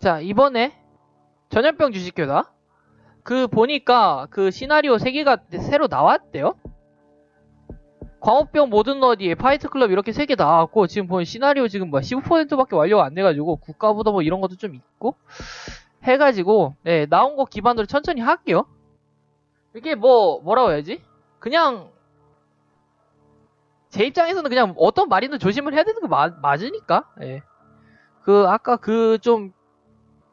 자, 이번에 전염병 주식교다. 그 보니까 그 시나리오 3개가 새로 나왔대요. 광우병 모든 어디에 파이트클럽 이렇게 3개 나왔고 지금 보면 시나리오 지금 뭐야 15%밖에 완료가 안 돼가지고 국가보다 뭐 이런 것도 좀 있고 해가지고 네 나온 거 기반으로 천천히 할게요. 이게 뭐 뭐라고 해야지? 그냥 제 입장에서는 그냥 어떤 말이든 조심을 해야 되는 거 마, 맞으니까. 예. 그 아까 그 좀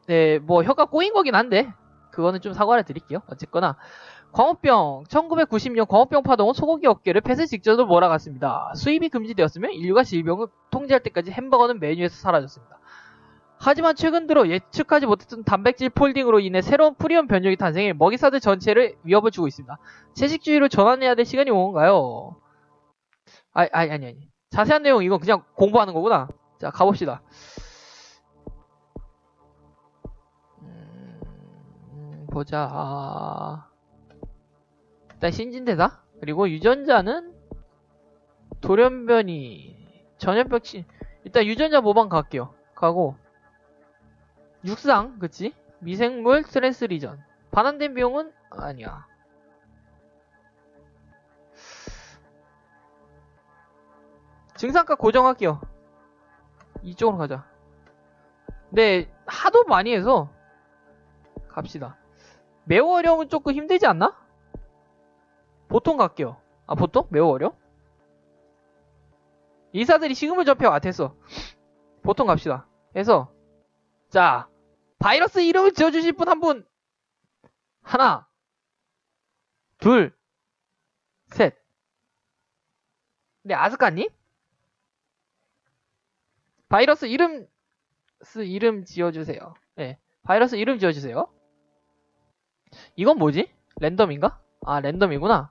네, 뭐 혀가 꼬인 거긴 한데 그거는 좀 사과를 드릴게요. 어쨌거나 광우병 1990년 광우병 파동은 소고기 업계를 폐쇄 직전으로 몰아갔습니다. 수입이 금지되었으며 인류가 질병을 통제할 때까지 햄버거는 메뉴에서 사라졌습니다. 하지만 최근 들어 예측하지 못했던 단백질 폴딩으로 인해 새로운 프리온 변종이 탄생해 먹이사들 전체를 위협을 주고 있습니다. 채식주의로 전환해야 될 시간이 온 건가요? 아니, 아니, 아니, 아니. 자세한 내용 이건 그냥 공부하는 거구나. 자, 가봅시다. 보자. 일단 신진대다. 그리고 유전자는 돌연변이, 전염병 치, 일단 유전자 모방 갈게요. 가고, 육상, 그치? 미생물 스트레스 리전. 반환된 비용은 아니야. 증상가 고정할게요. 이쪽으로 가자. 네, 하도 많이 해서 갑시다. 매우 어려우면 조금 힘들지 않나? 보통 갈게요. 아, 보통? 매우 어려? 이사들이 식음을 접해 같았어. 보통 갑시다. 해서 자, 바이러스 이름을 지어주실 분 한 분. 하나, 둘, 셋. 네, 아스카님? 바이러스 이름, 스 이름 지어주세요. 네, 바이러스 이름 지어주세요. 이건 뭐지? 랜덤인가? 아, 랜덤이구나.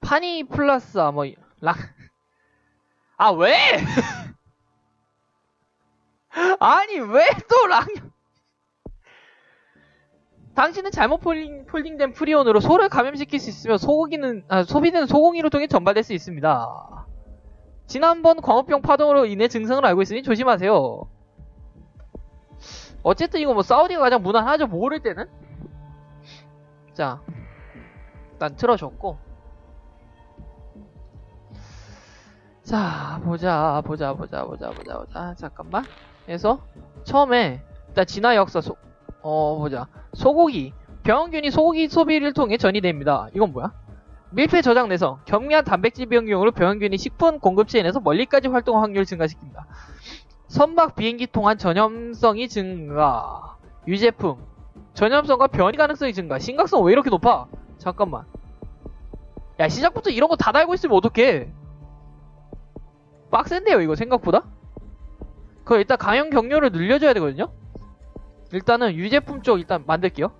파니 플러스, 아, 뭐, 랑, 아, 왜? 아니, 왜또 랑, 당신은 잘못 폴딩, 폴딩된 프리온으로 소를 감염시킬 수 있으며 소고기는, 아, 소비되는 소고기를 통해 전발될 수 있습니다. 지난번 광우병 파동으로 인해 증상을 알고 있으니 조심하세요. 어쨌든 이거 뭐 사우디가 가장 무난하죠, 모를 때는? 자, 일단 틀어줬고. 자, 보자, 보자, 보자, 보자, 보자, 보자. 잠깐만. 해서, 처음에, 일단 진화 역사 소, 어, 보자. 소고기. 병균이 소고기 소비를 통해 전이됩니다. 이건 뭐야? 밀폐 저장 내성. 경미한 단백질 변경으로 병균이 식품 공급 체인에서 멀리까지 활동 확률을 증가시킵니다. 선박 비행기 통한 전염성이 증가. 유제품. 전염성과 변이 가능성이 증가. 심각성 왜 이렇게 높아? 잠깐만. 야, 시작부터 이런 거 다 달고 있으면 어떡해. 빡센데요, 이거 생각보다? 그 일단 강연 경로를 늘려줘야 되거든요? 일단은 유제품 쪽 일단 만들게요.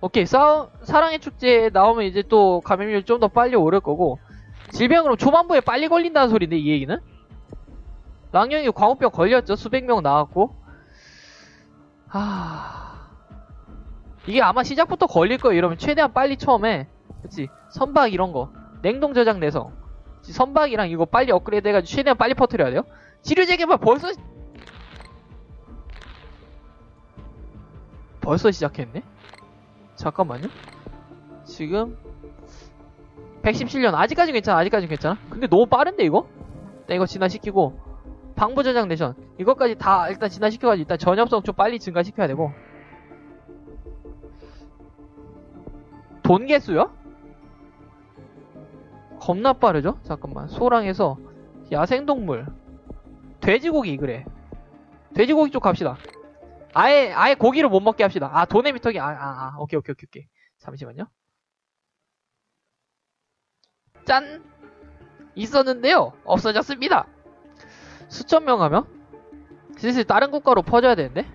오케이, 싸, 사랑의 축제에 나오면 이제 또 감염률 좀 더 빨리 오를 거고, 질병으로 초반부에 빨리 걸린다는 소리인데, 이 얘기는? 랑령이 광우병 걸렸죠. 수백 명 나왔고. 하... 이게 아마 시작부터 걸릴 거예요. 이러면 최대한 빨리 처음에, 그치? 선박 이런 거. 냉동 저장 내성. 선박이랑 이거 빨리 업그레이드 해가지고 최대한 빨리 퍼뜨려야 돼요. 치료 재개발 벌써, 벌써 시작했네? 잠깐만요. 지금 117년. 아직까지 괜찮아 아직까지 괜찮아. 근데 너무 빠른데 이거? 일단 이거 진화시키고. 방부 저장 내션. 이것까지 다 일단 진화시켜가지고 일단 전염성 좀 빨리 증가시켜야 되고. 돈 개수요? 겁나 빠르죠? 잠깐만. 소랑에서 야생동물. 돼지고기 그래. 돼지고기 쪽 갑시다. 아예 아예 고기를 못 먹게 합시다. 아 돈의 미터기. 아, 아, 아. 오케이 오케이 오케이. 잠시만요. 짠 있었는데요 없어졌습니다. 수천 명 하면 슬슬 다른 국가로 퍼져야 되는데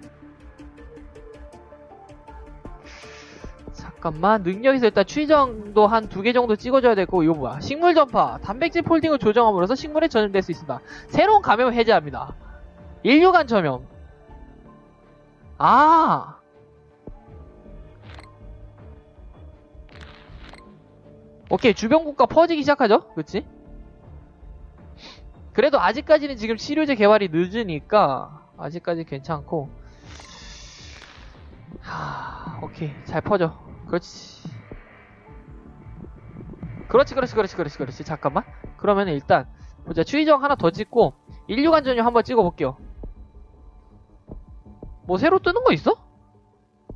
잠깐만 능력에서 일단 추정도 한 두 개 정도 찍어줘야 되고 이거 뭐야 식물 전파 단백질 폴딩을 조정함으로써 식물에 전염될 수 있습니다. 새로운 감염을 해제합니다. 인류 간 전염 아! 오케이, 주변 국가 퍼지기 시작하죠? 그치? 그래도 아직까지는 지금 치료제 개발이 늦으니까 아직까지 괜찮고. 하, 오케이 잘 퍼져. 그렇지. 그렇지 그렇지 그렇지 그렇지 그렇지. 잠깐만. 그러면 일단 보자. 추위정 하나 더 찍고 인류관 전용 한번 찍어볼게요. 뭐 새로 뜨는 거 있어?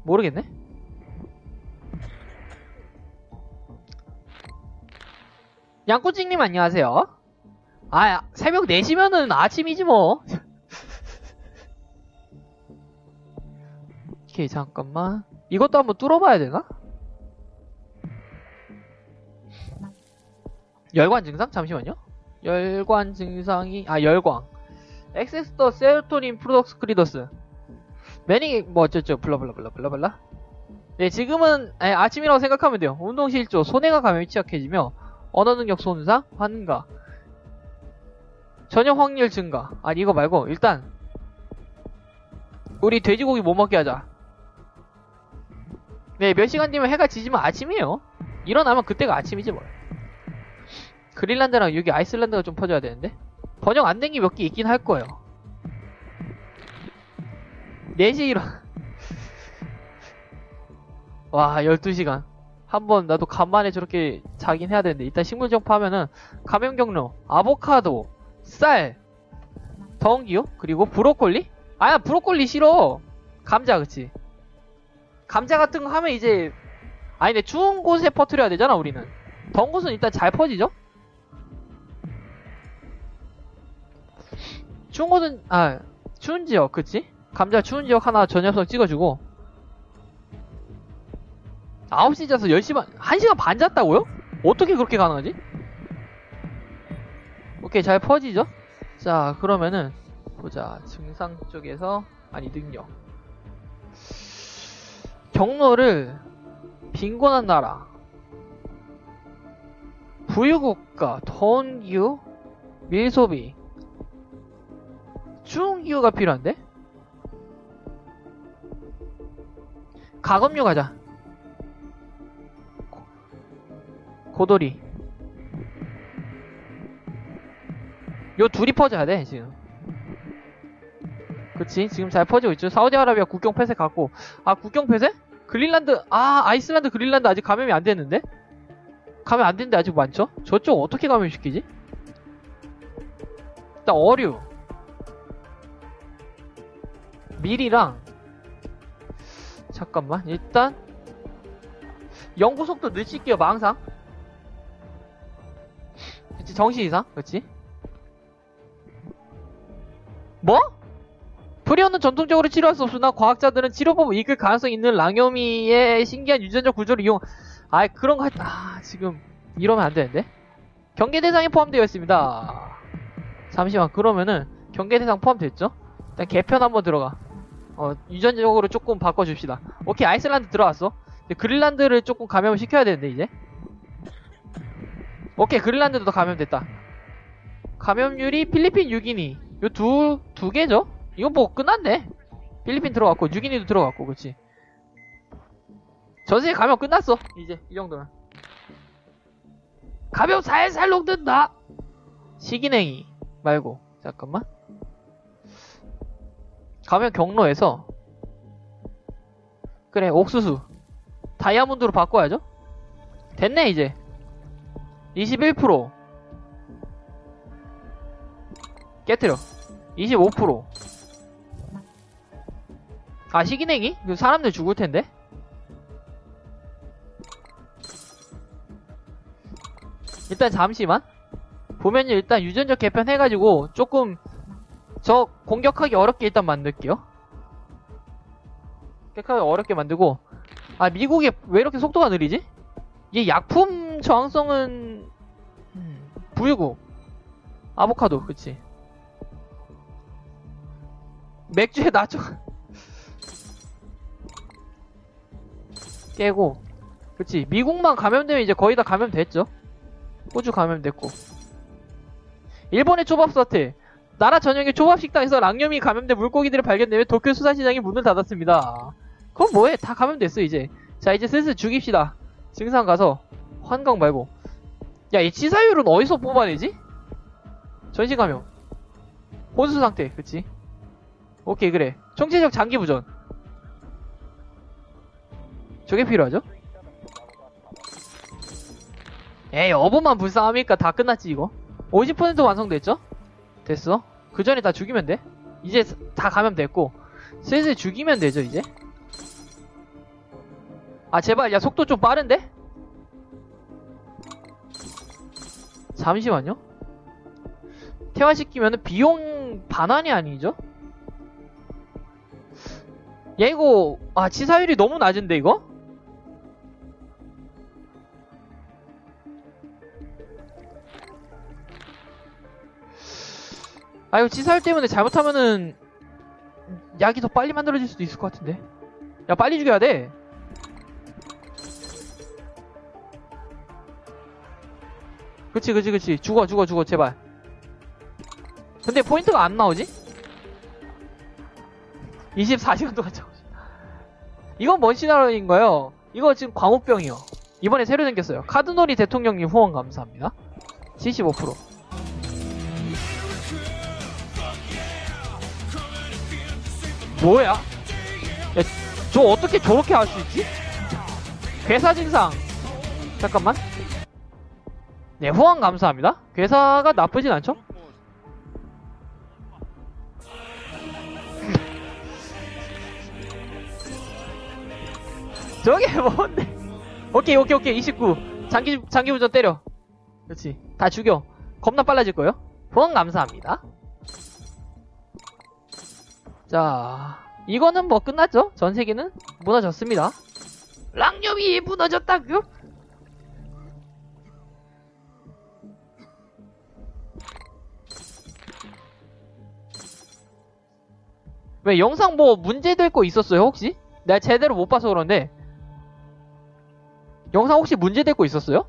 모르겠네 양꼬찡님 안녕하세요. 아 새벽 4시면은 아침이지 뭐. 오케이 잠깐만. 이것도 한번 뚫어봐야 되나? 열관 증상? 잠시만요. 열관 증상이 아 열광. 엑세스터 세로토닌 프로덕스 크리더스. 매니 뭐 어쩌죠 블라블라블라 블라블라? 네 지금은 아, 아침이라고 생각하면 돼요. 운동실조 손해가 감염이 취약해지며 언어 능력 손상 환가. 전염 확률 증가. 아니 이거 말고 일단 우리 돼지고기 못 먹게 하자. 네 몇 시간 뒤면 해가 지지면 아침이에요. 일어나면 그때가 아침이지 뭘. 그린란드랑 여기 아이슬란드가 좀 퍼져야 되는데? 번역 안 된 게 몇 개 있긴 할 거예요. 4시 일어 와 12시간 한번 나도 간만에 저렇게 자긴 해야 되는데 일단 식물 정파 하면은 감염 경로 아보카도 쌀 덩기요? 그리고 브로콜리? 아야 브로콜리 싫어. 감자 그치? 감자 같은 거 하면 이제 아니 근데 추운 곳에 퍼뜨려야 되잖아 우리는. 더운 곳은 일단 잘 퍼지죠? 추운 곳은 아 추운 지역 그치? 감자 추운 지역 하나 전엽성 찍어주고 9시 자서 10시 반 1시간 반 잤다고요? 어떻게 그렇게 가능하지? 오케이 잘 퍼지죠? 자 그러면은 보자 증상 쪽에서 아니 능력 경로를 빈곤한 나라 부유국가 더운 기후 밀소비 추운 기후가 필요한데? 가검류 가자 고돌이. 요 둘이 퍼져야 돼 지금. 그치? 지금 잘 퍼지고 있죠? 사우디아라비아 국경 폐쇄 갔고. 아 국경 폐쇄? 그린란드 아 아이슬란드 그린란드 아직 감염이 안 됐는데? 감염 안 됐는데 아직 많죠? 저쪽 어떻게 감염시키지? 일단 어류. 밀이랑. 잠깐만 일단. 연구 속도 늦출게요 망상 그치 정시 이상 그치? 뭐? 프리온은 전통적으로 치료할 수 없으나 과학자들은 치료법을 이끌 가능성이 있는 랑요미의 신기한 유전적 구조를 이용 아 그런 거 하... 아 지금 이러면 안 되는데? 경계 대상에 포함되어 있습니다. 잠시만 그러면은 경계 대상 포함됐죠? 일단 개편 한번 들어가. 어 유전적으로 조금 바꿔줍시다. 오케이 아이슬란드 들어왔어. 그린란드를 조금 감염을 시켜야 되는데 이제 오케이 그린란드도 감염됐다. 감염률이 필리핀 유기니. 요두 두 개죠? 이거 뭐 끝났네? 필리핀 들어갔고 유기니도 들어갔고 그치? 전세계 감염 끝났어 이제 이 정도면. 감염 살살 녹는다! 시기냉이 말고. 잠깐만. 감염 경로에서. 그래 옥수수. 다이아몬드로 바꿔야죠? 됐네 이제 21% 깨트려 25%. 아, 시기냉이? 그 사람들 죽을 텐데? 일단 잠시만. 보면요, 일단 유전적 개편 해가지고 조금 저 공격하기 어렵게 일단 만들게요. 공격하기 어렵게 만들고. 아, 미국에 왜 이렇게 속도가 느리지? 이게 약품 저항성은 음, 부유국. 아보카도, 그치. 맥주에 나죠 깨고. 그치? 미국만 감염되면 이제 거의 다 감염됐죠? 호주 감염됐고. 일본의 초밥 사태. 나라 전역의 초밥 식당에서 랑념이 감염된 물고기들을 발견되며 도쿄 수산시장이 문을 닫았습니다. 그럼 뭐해? 다 감염됐어 이제. 자 이제 슬슬 죽입시다. 증상 가서 환강 말고 야 이 치사율은 어디서 뽑아내지? 전신 감염. 혼수 상태, 그치? 오케이, 그래. 총체적 장기 부전. 저게 필요하죠? 에이, 어부만 불쌍하니까 다 끝났지, 이거. 50% 완성됐죠? 됐어. 그 전에 다 죽이면 돼. 이제 다 감염됐고. 슬슬 죽이면 되죠, 이제. 아, 제발, 야, 속도 좀 빠른데? 잠시만요. 퇴화시키면 비용 반환이 아니죠? 야, 이거, 아, 치사율이 너무 낮은데, 이거? 아, 이거 치사율 때문에 잘못하면은, 약이 더 빨리 만들어질 수도 있을 것 같은데. 야, 빨리 죽여야 돼. 그치, 그치, 그치. 죽어, 죽어, 죽어, 제발. 근데 포인트가 안 나오지? 24시간 동안 있어. 이건 뭔 시나리오인가요? 이거 지금 광우병이요. 이번에 새로 생겼어요. 카드놀이 대통령님 후원 감사합니다. 75%. 뭐야? 야, 저 어떻게 저렇게 할 수 있지? 괴사 증상. 잠깐만. 네, 후원 감사합니다. 괴사가 나쁘진 않죠? 저게 뭔데? 오케이, 오케이, 오케이. 29. 장기, 장기 운전 때려. 그렇지. 다 죽여. 겁나 빨라질 거예요. 후원 감사합니다. 자, 이거는 뭐 끝났죠? 전 세계는 무너졌습니다. 랑념이 무너졌다고? 왜 영상 뭐 문제될 거 있었어요 혹시? 내가 제대로 못 봐서 그런데 영상 혹시 문제될 거 있었어요?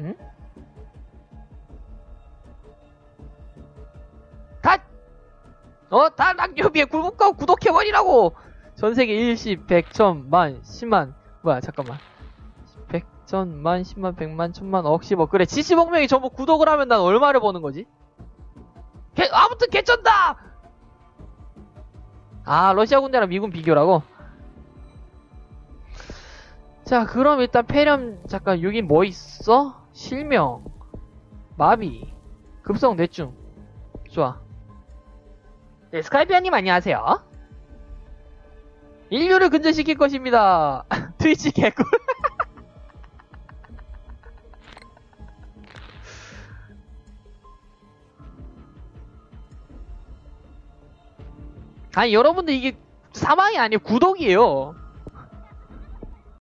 응? 다! 어? 다 랑유비에 굴국가 구독해버리라고! 전세계 일시, 백, 천, 만, 십만 뭐야 잠깐만 백, 천, 만, 십만, 백만, 천만, 억, 십억 그래 70억 명이 전부 구독을 하면 난 얼마를 버는 거지? 개, 아무튼 개쩐다! 아, 러시아 군대랑 미군 비교라고? 자, 그럼 일단 폐렴, 잠깐, 여기 뭐 있어? 실명, 마비, 급성 뇌증. 좋아. 네, 스카이피아님 안녕하세요. 인류를 근절시킬 것입니다. 트위치 개꿀. 아니 여러분들 이게 사망이 아니에요. 구독이에요